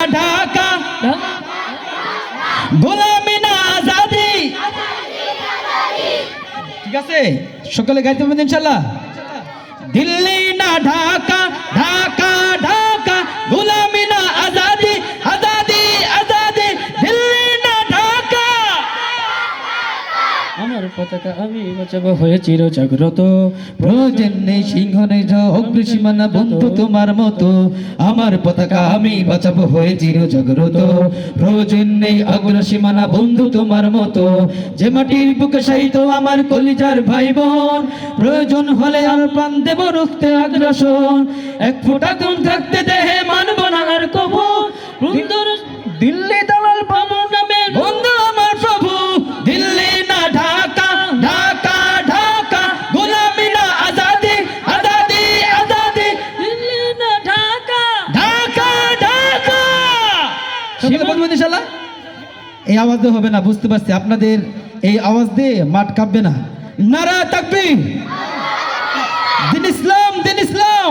ঢাকা। গোলামি না আজাদি। ঠিক আছে? সকালে গাইতে পারবেন ইনশাল্লাহ? দিল্লি না ঢাকা ঢাকা ঢাকা, গোলামি পতাকা আমি বাঁচাবো হয়ে চির জাগ্রত প্রয়োজন নেই সিংহ নেই অগ্র সীমানা বন্ধু তোমার মতো। আমার পতাকা আমি বাঁচাবো হয়ে চির জাগ্রত প্রয়োজন নেই অগ্র সীমানা, বন্ধু তোমার মতো। যে মাটির বুকে সাহিত আমার কলিজার ভাই বোন প্রয়োজন হলে আর প্রাণ দেব রুখতে আগ্রাসন। এক ফোঁটা কোন থাকতে ইনশাআল্লাহ। এই আওয়াজ দিয়ে হবে না বুঝতে পারছি। আপনাদের এই আওয়াজ দিয়ে মাঠ কাঁপবে না। নারা তাকবীর। দিন ইসলাম দিন ইসলাম।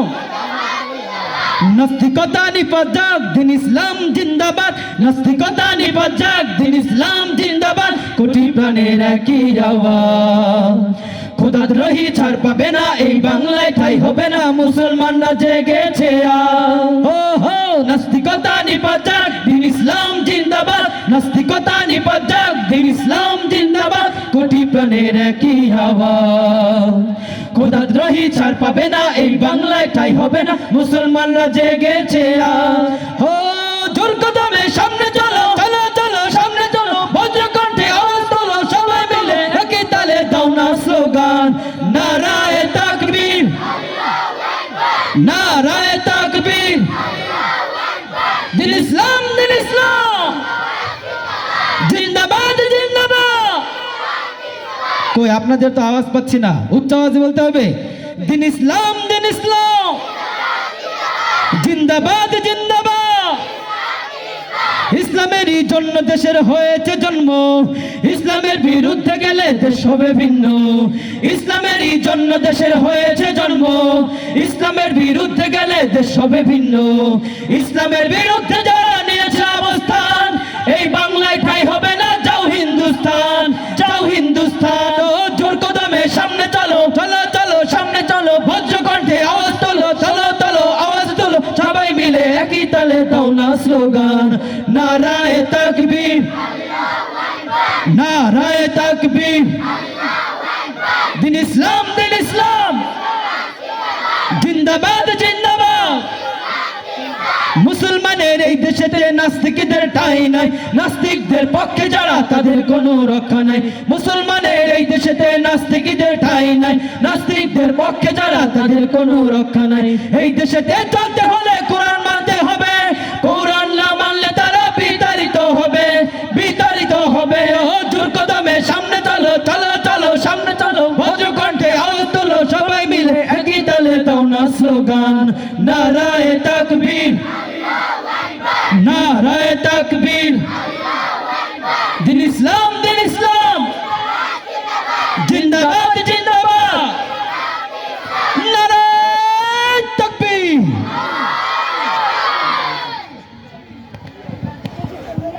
নাস্তিকতা নিপাত দিন ইসলাম জিন্দাবাদ। নাস্তিকতা নিপাত যাক দিন ইসলাম জিন্দাবাদ। কোটি প্রাণের একই আওয়াজ খোদাদ রহি ছাড় পাবে না এই বাংলায় ঠাই হবে না। মুসলমানরা জেগেছে আজ। হো নাস্তিকতা নিপাত যাক দিন ইসলাম জিন্দাবাদ। নাস্তিকতা নিপাত যাক দিন ইসলাম জিন্দাবাদ। কোটি প্রাণের একই আওয়াজ খোদাদ্রোহী ছাড় পাবে না, এই বাংলায় ঠাই হবে না। মুসলমানরা জেগেছে। ও জোর কদমে সামনে চলো চলো চলো, সামনে চলো। বজ্রকণ্ঠে আওয়াজ তোলো, সবাই মিলে একই তালে দাও না স্লোগান। নারায় তাকবীর। নারায় তাকবীর। দিন ইসলাম জিন্দাবাদ জিন্দাবাদ। কই, আপনাদের তো আওয়াজ পাচ্ছি না। উচ্চ আওয়াজে বলতে হবে দিন ইসলাম দিন ইসলাম। জিন্দাবাদ জিন্দাবাদ। ইসলামেরই জন্য দেশের হয়েছে জন্ম। ইসলামের বিরুদ্ধে গেলে দেশ হবে ভিন্ন। ইসলামেরই জন্য দেশের হয়েছে জন্ম। ইসলামের বিরুদ্ধে গেলে দেশ হবে ভিন্ন। ইসলামের বিরুদ্ধে একই তালে দাও স্লোগান। নারায় তাকবীর। নারায় তাকবীর। দিন ইসলাম দিন ইসলাম। জিন্দাবাদ জিন্দাবাদ। মুসলমানের এই দেশেতে নাস্তিকদের ঠাই নাই। নাস্তিকদের পক্ষে যারা, তাদের কোনো রক্ষা নাই। মুসলমানের এই দেশেতে নাস্তিকদের ঠাই নাই। নাস্তিকদের পক্ষে যারা, তাদের কোনো রক্ষা নাই। এই দেশেতে চলতে হলে হবে, সামনে চলো চলো চলো, সামনে চলো। ভজ কণ্ঠে আলো তোলো, সবাই মিলে একই তালে দাও না স্লোগান। নারায় তাকবীর। নারায় তাকবীর। দিন ইসলাম